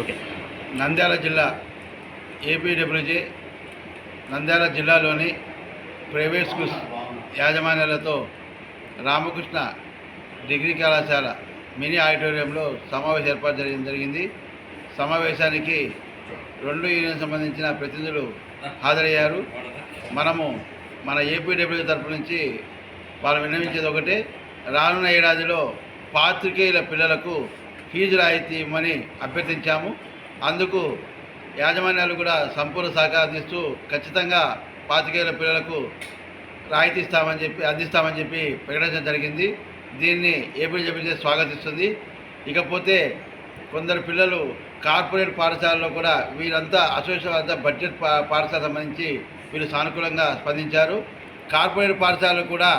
Okay. Nandyal జిల్లా APWG Nandyal జిల్లాలోని private schools యాజమాన్యాలతో రామకృష్ణ డిగ్రీ కళాశాల మినీ ఆడిటోరియంలో సమావేశం ఏర్పాటు జరిగి జరిగింది. సమావేశానికి రెండు యూనియన్ సంబంధించిన ప్రతినిధులు హాజరయ్యారు. మనము మన ఏపీడబ్ల్యూ తరపు నుంచి వాళ్ళు విన్నవించేది ఒకటే. రానున్న ఏడాదిలో పాత్రికేయుల పిల్లలకు ఫీజు రాయితీ ఇవ్వమని అభ్యర్థించాము. అందుకు యాజమాన్యాలు కూడా సంపూర్ణ సహకరిస్తూ ఖచ్చితంగా పాత్రికేయుల పిల్లలకు రాయితీ ఇస్తామని చెప్పి అందిస్తామని చెప్పి ప్రకటించడం జరిగింది. దీన్ని ఏపీడబ్ల్యూజే స్వాగతిస్తుంది. ఇకపోతే కొందరు పిల్లలు కార్పొరేట్ పాఠశాలలో కూడా వీరంతా అసోసియేషన్ అంతా బడ్జెట్ పా పాఠశాల సంబంధించి వీళ్ళు సానుకూలంగా స్పందించారు. కార్పొరేట్ పాఠశాలలు కూడా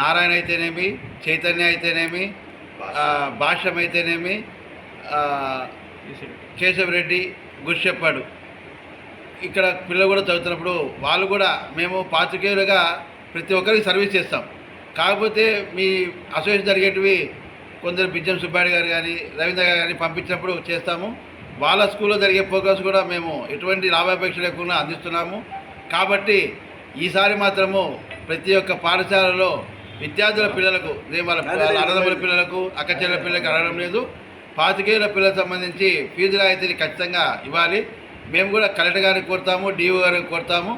నారాయణ అయితేనేమి చైతన్య అయితేనేమి భాష్యమైతేనేమి భాష్యం అయితేనేమి చెప్పాడు. ఇక్కడ పిల్లలు కూడా చదువుతున్నప్పుడు వాళ్ళు కూడా మేము పాత్రికేయులుగా ప్రతి ఒక్కరికి సర్వీస్ చేస్తాం. కాకపోతే మీ అసోసియేషన్ జరిగేటివి కొందరు బిజ్జం సుబ్బాడి గారు కానీ రవీంద్ర గారు కానీ పంపించినప్పుడు చేస్తాము. వాళ్ళ స్కూల్లో జరిగే ప్రోగ్రామ్స్ కూడా మేము ఎటువంటి లాభాపేక్ష లేకుండా అందిస్తున్నాము. కాబట్టి ఈసారి మాత్రము ప్రతి ఒక్క పాఠశాలలో విద్యార్థుల పిల్లలకు వాళ్ళ అన్నదమ్ముల పిల్లలకు అక్కచెల్లెల పిల్లలకు అడగడం లేదు. పాతికేయుల పిల్లలకు సంబంధించి ఫీజు రాయితీని ఖచ్చితంగా ఇవ్వాలి. మేము కూడా కలెక్టర్ గారిని కోరుతాము డిఓ గారిని కోరుతాము.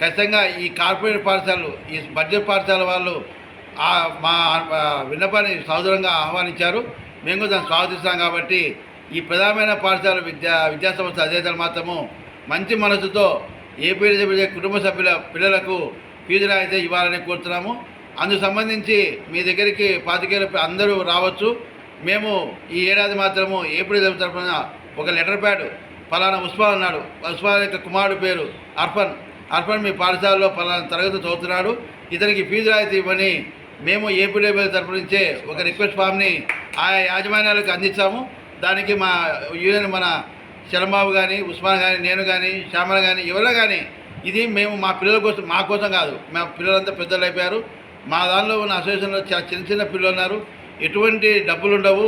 ఖచ్చితంగా ఈ కార్పొరేట్ పాఠశాలలు ఈ బడ్జెట్ పాఠశాల వాళ్ళు ఆ మా విన్నపాన్ని సౌదరంగా ఆహ్వానించారు. మేము కూడా దాన్ని స్వాగతిస్తాం కాబట్టి ఈ ప్రధానమైన పాఠశాల విద్యా విద్యాసంస్థ అధినేతలు మాత్రము మంచి మనసుతో ఏపీ కుటుంబ సభ్యుల పిల్లలకు ఫీజు రాయితీ ఇవ్వాలని కోరుతున్నాము. అందుకు సంబంధించి మీ దగ్గరికి పాతికేయులు అందరూ రావచ్చు. మేము ఈ ఏడాది మాత్రము ఏప్రిల్ తరఫున ఒక లెటర్ ప్యాడ్ ఫలానా ఉస్మాన్ ఉన్నాడు ఉస్మాన్ యొక్క కుమారుడు పేరు అర్ఫన్. అర్ఫన్ మీ పాఠశాలలో ఫలానా తరగతి చదువుతున్నాడు. ఇతనికి ఫీజు రాయితీ ఇవ్వని మేము ఏపీడబ్ల్యూ తరపు నుంచే ఒక రిక్వెస్ట్ ఫామ్ని ఆయా యాజమాన్యాలకు అందించాము దానికి మా యూనియన్ మన శరంబాబు కానీ ఉస్మాన్ కానీ నేను కానీ శ్యామల కానీ ఎవరో కానీ ఇది మేము మా పిల్లల కోసం మా కోసం కాదు. మా పిల్లలంతా పెద్దలు అయిపోయారు. మా దానిలో ఉన్న అసోసియేషన్లో చాలా చిన్న చిన్న పిల్లలు ఉన్నారు. ఎటువంటి డబ్బులు ఉండవు.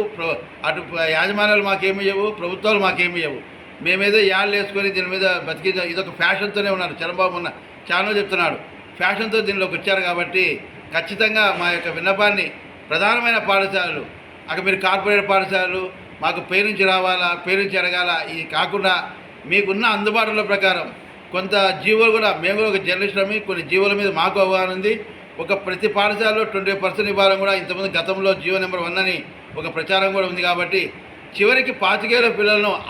అటు యాజమాన్యాలు మాకేమి ఇవ్వవు ప్రభుత్వాలు మాకేమి ఇవ్వవు మేమేదో యాళ్ళు వేసుకొని దీని మీద బతికి ఇదొక ఫ్యాషన్తోనే ఉన్నారు. చంద్రబాబు ఉన్న చాలా చెప్తున్నాడు. ఫ్యాషన్తో దీనిలోకి వచ్చారు కాబట్టి ఖచ్చితంగా మా యొక్క విన్నపాన్ని ప్రధానమైన పాఠశాలలు అక్కడ మీరు కార్పొరేట్ పాఠశాలలు మాకు పేరుంచి రావాలా పేరించి అడగాల ఇది కాకుండా మీకున్న అందుబాటులో ప్రకారం కొంత జీవోలు కూడా మేము కూడా ఒక జర్నలిస్ట్ కొన్ని జీవోల మీద మాకు అవగాహన ఉంది. ఒక ప్రతి పాఠశాలలో ట్వంటీ పర్సెంట్ ఇవ్వాలని కూడా ఇంతమంది గతంలో జియో నెంబర్ వన్ అని ఒక ప్రచారం కూడా ఉంది కాబట్టి చివరికి పాతికేయుల పిల్లలను